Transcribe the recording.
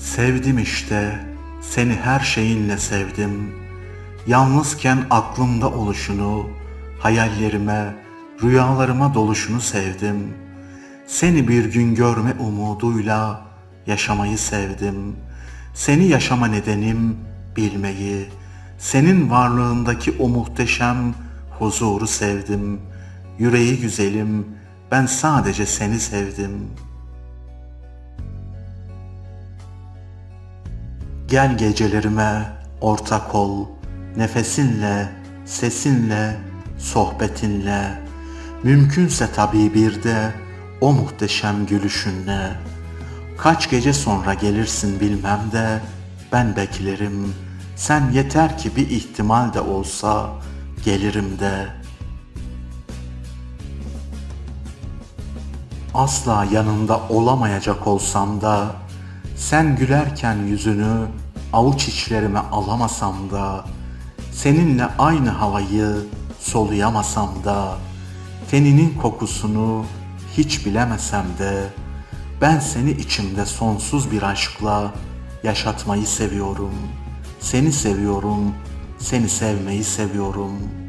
Sevdim işte, seni her şeyinle sevdim. Yalnızken aklımda oluşunu, hayallerime, rüyalarıma doluşunu sevdim. Seni bir gün görme umuduyla yaşamayı sevdim. Seni yaşama nedenim bilmeyi, senin varlığındaki o muhteşem huzuru sevdim. Yüreği güzelim, ben sadece seni sevdim.'' Gel gecelerime ortak ol, nefesinle, sesinle, sohbetinle, mümkünse tabii bir de o muhteşem gülüşünle. Kaç gece sonra gelirsin bilmem de ben beklerim. Sen yeter ki bir ihtimal de olsa gelirim de. Asla yanında olamayacak olsam da sen gülerken yüzünü avuç içlerime alamasam da seninle aynı havayı soluyamasam da teninin kokusunu hiç bilemesem de ben seni içimde sonsuz bir aşkla yaşatmayı seviyorum. Seni seviyorum, seni sevmeyi seviyorum.''